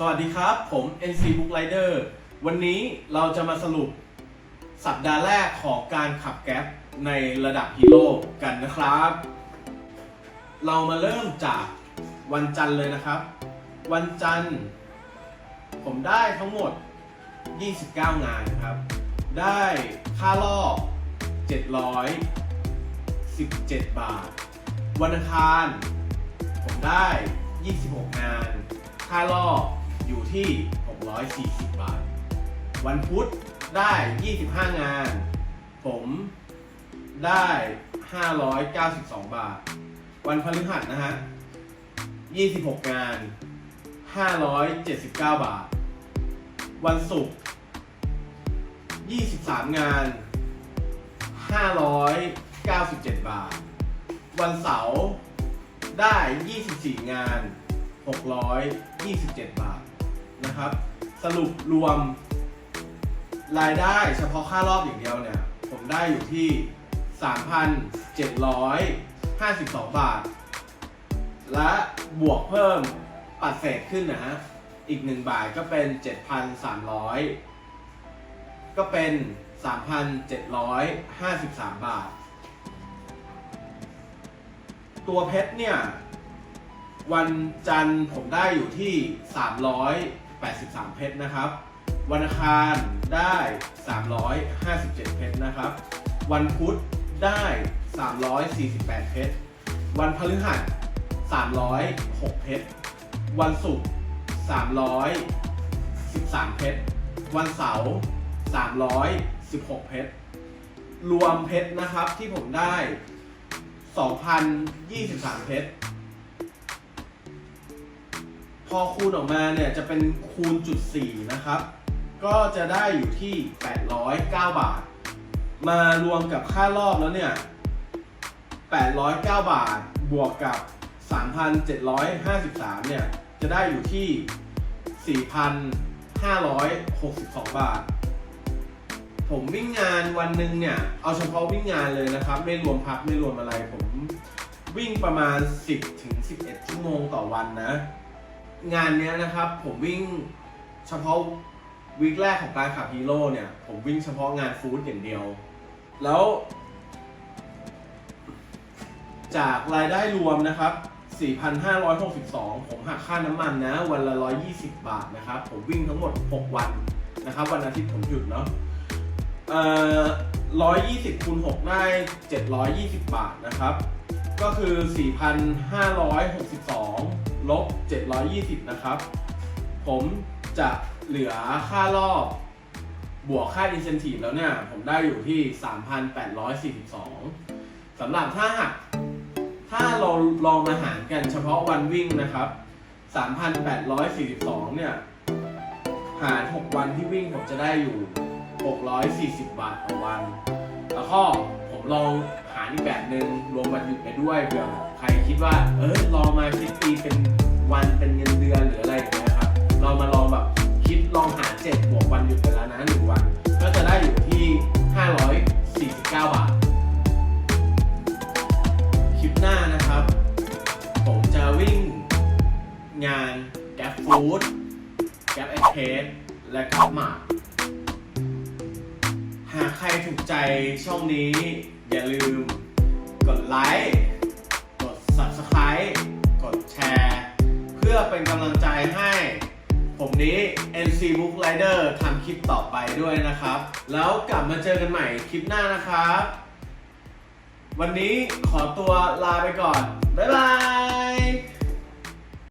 สวัสดีครับ ผม NC Book Rider วันนี้เราจะมาสรุปสัปดาห์แรกของการขับแก๊ปในระดับฮีโร่กันนะครับ เรามาเริ่มจากวันจันทร์เลยนะครับ วันจันทร์ ผมได้ทั้งหมด 29 งานครับ ได้ค่ารอบ 717 บาท วันอังคาร ผมได้ 26 งาน ค่ารอบ อยู่ที่ 640 บาท วันพุธได้ 25 งาน ผมได้ 592 บาท วันพฤหัสนะฮะ 26 งาน 579 บาท วันศุกร์ 23 งาน 597 บาท วันเสาร์ได้ 24 งาน 627 บาท นะครับ สรุปรวม รายได้เฉพาะค่ารอบอย่างเดียวเนี่ย ผมได้อยู่ที่ 3,752 บาท และบวกเพิ่มปัดเศษขึ้นนะฮะ อีก 1 บาทก็เป็น 7,300 ก็เป็น 3,753 บาท ตัวเพชรเนี่ย วันจันทร์ผมได้อยู่ที่ 83 เพชรนะครับ วันอังคารได้ 357 เพชรนะครับ วันพุธได้ 348 เพชร วันพฤหัส 306 เพชร วันศุกร์ 313 เพชร วันเสาร์ 316 เพชร รวมเพชรนะครับที่ผมได้ 2,023 เพชร พอคูณออกมาเนี่ยจะเป็นคูณจุด4นะครับ ก็จะได้อยู่ที่ 809 บาท มารวมกับค่ารอบแล้วเนี่ย 809 บาทบวกกับ 3,753 เนี่ย จะได้อยู่ที่ 4,562 บาท ผมวิ่งงานวันหนึ่งเนี่ย เอาเฉพาะวิ่งงานเลยนะครับ ไม่รวมพักไม่รวมอะไร ผมวิ่งประมาณ 10ถึง11 ชั่วโมงต่อวันนะ งานเนี้ยนะครับ ผมวิ่งเฉพาะวีคแรกของการขับฮีโร่เนี่ย ผมวิ่งเฉพาะงานฟู้ดอย่างเดียว แล้ว จากรายได้รวมนะครับ 4,562 ผมหักค่าน้ำมันนะ วันละ 120 บาทนะครับ ผมวิ่งทั้งหมด 6 วันนะครับ วันอาทิตย์ผมหยุดเนาะเอ่อ120คูณ6ได้ 720 บาทนะครับ ก็คือ 4,562 ลบ 720 นะครับ ผมจะเหลือค่ารอบบวกค่า incentive แล้วเนี่ย ผมได้อยู่ที่ 3,842สำหรับถ้าหากถ้าเราลองมาหารกันเฉพาะวันวิ่งนะครับ 3,842 เนี่ย หาร 6 วันที่วิ่งผมจะได้อยู่ 640 บาทต่อวัน แล้วก็ผมลองหารอีกแบบหนึ่งรวมวันหยุดไปด้วยเผื่อใครคิดว่า เออลองมาคิดตีเป็น วันเป็นเงินเดือนหรืออะไรอย่างเงี้ยครับ เรามาลองแบบคิดลองหารเจ็ดบวกวันหยุดไปแล้วนะหนึ่งวัน ก็จะได้อยู่ที่ 549 บาท คลิปหน้านะครับ ผมจะวิ่งงานแก p ฟู้ดแก p เอ็กเพสและก็หมากหากใครถูกใจช่องนี้ อย่าลืมกดไลค์ กด Subscribe กดแชร์ เป็นกำลังใจให้ ผมนี้ NC Book Rider ทำคลิปต่อไปด้วยนะครับ แล้วกลับมาเจอกันใหม่คลิปหน้านะครับ วันนี้ขอตัวลาไปก่อน บ๊ายบาย